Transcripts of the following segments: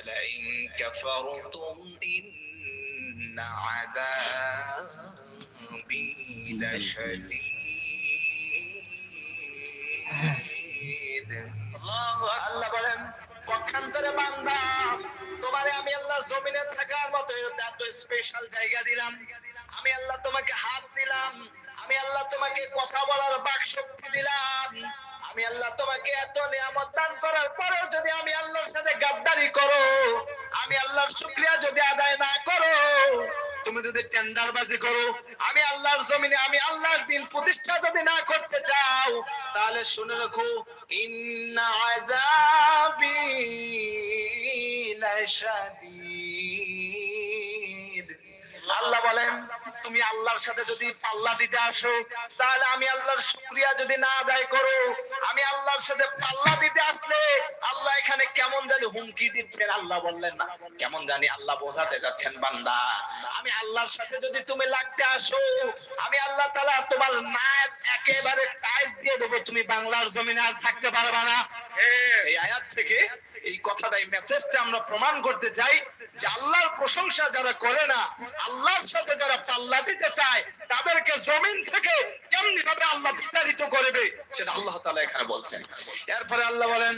ولئن كفرتم إن عذابي لشديد আল্লাহ বলেন পক্ষান্তরে বান্দা তোমারে আমি আল্লাহ জমিনে থাকার মতো এত স্পেশাল জায়গা দিলাম আমি আল্লাহ তোমাকে হাত দিলাম আমি আল্লাহ তোমাকে কথা বলার বাক শক্তি দিলাম আমি আল্লাহ তোমাকে এত নিয়ামত দান করার পরেও যদি আমি আল্লাহর সাথে গাদ্দারি করো আমি আল্লাহর শুক্রিয়া যদি আদায় না করো, তুমি যদি টেন্ডারবাজি করো, আমি আল্লাহর জমিনে, আমি আল্লাহর দিন প্রতিষ্ঠা যদি না করতে চাও, তাহলে শুনে রাখো আল্লাহ বলেন, তুমি আল্লাহর সাথে যদি পাল্লা দিতে আসো, তাহলে আমি আল্লাহর শুক্রিয়া যদি না আদায় করো, আমি আল্লাহর সাথে পাল্লা দিতে আসলে কেমন জানি হুমকি দিচ্ছেন, আল্লাহ বললেন না। কেমন জানি আল্লাহ বোঝাতে যাচ্ছেন বান্দা। আমি আল্লাহর সাথে যদি তুমি লাগতে আসো, আমি আল্লাহ তাআলা তোমার নাক একেবারে টাইট দিয়ে দেবো। তুমি বাংলার জমিনে আর থাকতে পারবে না। এই আয়াত থেকে এই কথাটা, এই মেসেজটা আমরা প্রমাণ করতে চাই যে আল্লাহর প্রশংসা যারা করে না, আল্লাহর সাথে যারা পাল্লা দিতে চায়, তাদেরকে জমিন থেকে কেমনি ভাবে আল্লাহ বিতাড়িত করবে, সেটা আল্লাহ তালা এখানে বলছেন। এরপরে আল্লাহ বলেন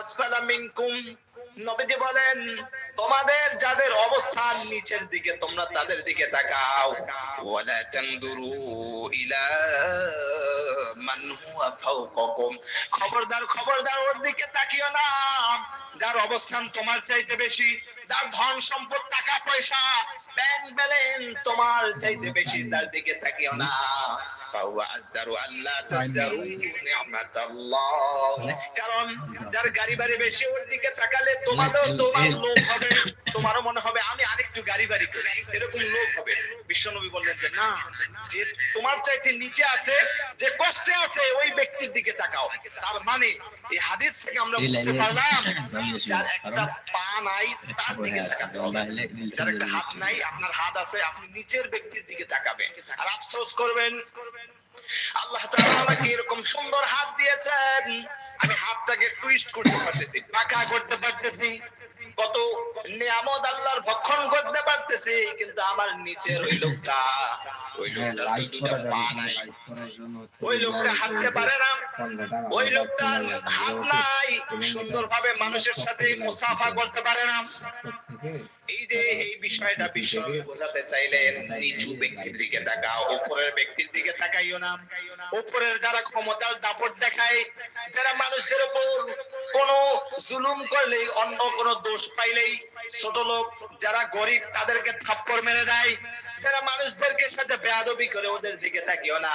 আসফালা মিনকুম। নবীজি বলেন, তোমাদের যাদের অবস্থান নিচের দিকে, তোমরা তাদের দিকে তাকাও। ওয়ালা তানদুরু ইলা মান হুয়া খবরদার খবরদার, ওর দিকে তাকিও না। যার অবস্থান তোমার চাইতে বেশি তার ধন সম্পদ, টাকা পয়সা ব্যাংক ব্যালেন্স তোমার চাইতে বেশি, তার দিকে তাকিও না। ফাহুয়া আজদারু আল্লাহ তাজদারু নি'মাতাল্লাহ কারণ যার গাড়ি বাড়ি বেশি ওর দিকে তাকালে তোমাদেরও তোমার লোভ হবে তোমারও মনে হবে আমি আরেকটু গাড়ি বাড়ি করি। এরকম লোভ হবে। বিশ্বনবী বললেন যে না যে তোমার চাইতে নিচে আছে যে কষ্টে আছে ওই ব্যক্তির দিকে তাকাও। তার মানে এই হাদিস থেকে আমরা বুঝতে পারলাম যার একটা পা নাই তার দিকে তাকাতে হবে। যার একটা হাত নাই আপনার হাত আছে আপনি নিচের ব্যক্তির দিকে তাকাবেন। আর আফসোস করবেন আল্লাহ আমাকে এরকম সুন্দর হাত দিয়েছেন। আমি হাতটাকে টুইস্ট করতে পারতেছি পাকা করতে পারতেছি। কত নিয়ামত আল্লাহর ভক্ষণ করতে পারতেছি, কিন্তু আমার নিচের ওই লোকটা ওই লোকটার তো দুটা পা নাই। ওই লোকটা হাঁটতে পারে না। ওই লোকটার হাত নাই সুন্দরভাবে মানুষের সাথে মুসাফা করতে পারে না। এই যে এই বিষয়টা বোঝাতে চাইলেন নিচু ব্যক্তির দিকে তাকাও উপরের ব্যক্তির দিকে তাকাইও না। উপরের যারা ক্ষমতার দাপট দেখায় যারা মানুষের উপর কোন জুলুম করলেই, অন্য কোন দোষ পাইলেই ছোট লোক যারা গরিব তাদেরকে থাপ্পড় মেরে দেয়। যারা মানুষদেরকে সাথে বেয়াদবি করে ওদের দিকে তাকিও না।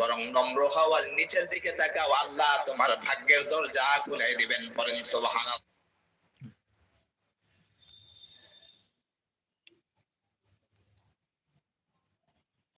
বরং নম্র হওয়ার নিচের দিকে তাকাও। আল্লাহ তোমার ভাগ্যের দরজা খুলে দিবেন পরেন, সুবহানাল্লাহ।